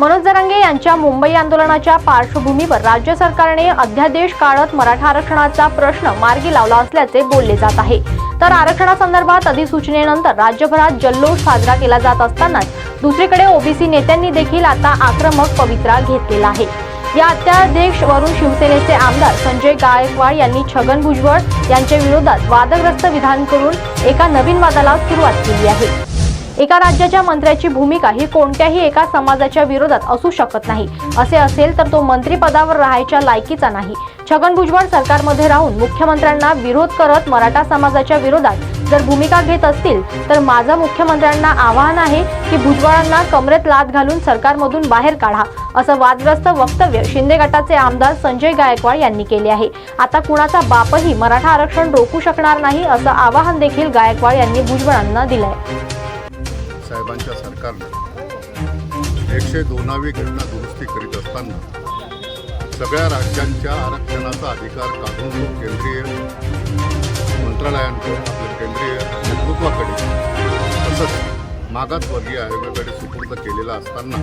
मनोज जरांगे यांच्या मुंबई आंदोलनाच्या पार्श्वभूमीवर राज्य सरकारने अध्यादेश काढत मराठा आरक्षणाचा प्रश्न मार्गी लावला असल्याचे बोलले जात आहे. तर आरक्षणासंदर्भात अधिसूचनेनंतर राज्यभरात जल्लोष साजरा केला जात असतानाच दुसरीकडे ओबीसी नेत्यांनी देखील आता आक्रमक पवित्रा घेतलेला आहे. या अध्यादेश वरून शिवसेनेचे आमदार संजय गायकवाड यांनी छगन भुजबळ यांच्या विरोधात वादग्रस्त विधान करून एका नवीन वादाला सुरुवात केली आहे. एका राज्याच्या मंत्र्याची भूमिका ही कोणत्याही एका समाजाच्या विरोधात असू शकत नाही. असे असेल तर तो मंत्रिपदावर राहायच्या लायकीचा नाही. छगन भुजबळ सरकारमध्ये राहून मुख्यमंत्र्यांना विरोध करत मराठा समाजाच्या विरोधात जर भूमिका घेत असतील तर माझं मुख्यमंत्र्यांना आवाहन आहे की भुजबळांना कमरेत लात घालून सरकारमधून बाहेर काढा असं वादग्रस्त वक्तव्य शिंदे गटाचे आमदार संजय गायकवाड यांनी केले आहे. आता कुणाचा बापही मराठा आरक्षण रोखू शकणार नाही असं आवाहन देखील गायकवाड यांनी भुजबळांना दिलंय. साहेबांच्या सरकारनं एकशे दोनावी घटना दुरुस्ती करीत असताना सगळ्या राज्यांच्या आरक्षणाचा अधिकार काढून केंद्रीय मंत्रालयांकडे आपल्या केंद्रीय नेतृत्वाकडे तसंच मागासवर्गीय आयोगाकडे सुपूर्द केलेला असताना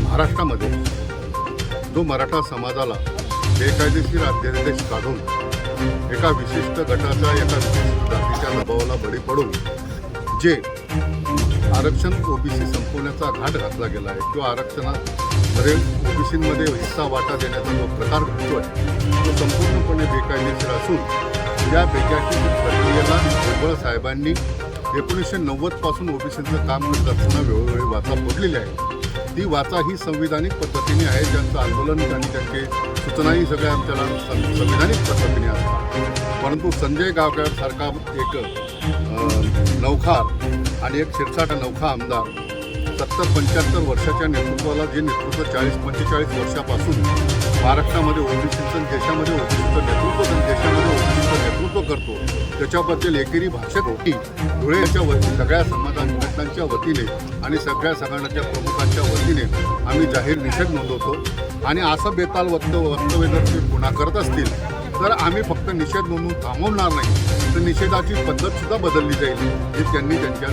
महाराष्ट्रामध्ये जो मराठा समाजाला बेकायदेशीर अध्यादेश काढून एका विशिष्ट गटाच्या एका विशिष्ट जातीच्या दबावाला बळी पडून जे आरक्षण ओबीसी संपवण्याचा घाट घातला गेला आहे. किंवा आरक्षणामध्ये ओबीसीमध्ये हिस्सा वाटा देण्याचा जो प्रकार घडतोय तो संपूर्णपणे बेकायदेशीर असून या बेकायदेशीर प्रक्रियेला केवळ साहेबांनी एकोणीसशे नव्वदपासून ओबीसीचं काम करत असताना वेळोवेळी वाचा फोडलेली आहे. ती वाचा ही संविधानिक पद्धतीने आहे ज्यांचं आंदोलन आणि त्यांचे सूचनाही सगळ्या आमच्याला संविधानिक पद्धतीने असतात. परंतु संजय गावकर सारखा एक नौखार आणि एक शिरसाट नौखा आमदार. सत्तर पंच्याहत्तर वर्षाच्या नेतृत्वाला जे नेतृत्व चाळीस पंचेचाळीस वर्षापासून महाराष्ट्रामध्ये ओबीसीचं देशामध्ये ओबीसीचं नेतृत्व देशामध्ये ओबीसीचं नेतृत्व करतो त्याच्याबद्दल एकेरी भाषेत होती धुळेच्या वती सगळ्या समाजा संघटनांच्या वतीने आणि सगळ्या संघटनाच्या प्रमुखांच्या वतीने आम्ही जाहीर निषेध नोंदवतो. आणि असं बेताल वक्तव्य वक्तव्य जर ते पुन्हा करत असतील तर आम्ही फक्त निषेध म्हणून थांबवणार नाही तर निषेधाची पद्धत सुद्धा बदलली जाईल हे त्यांनी त्यांच्या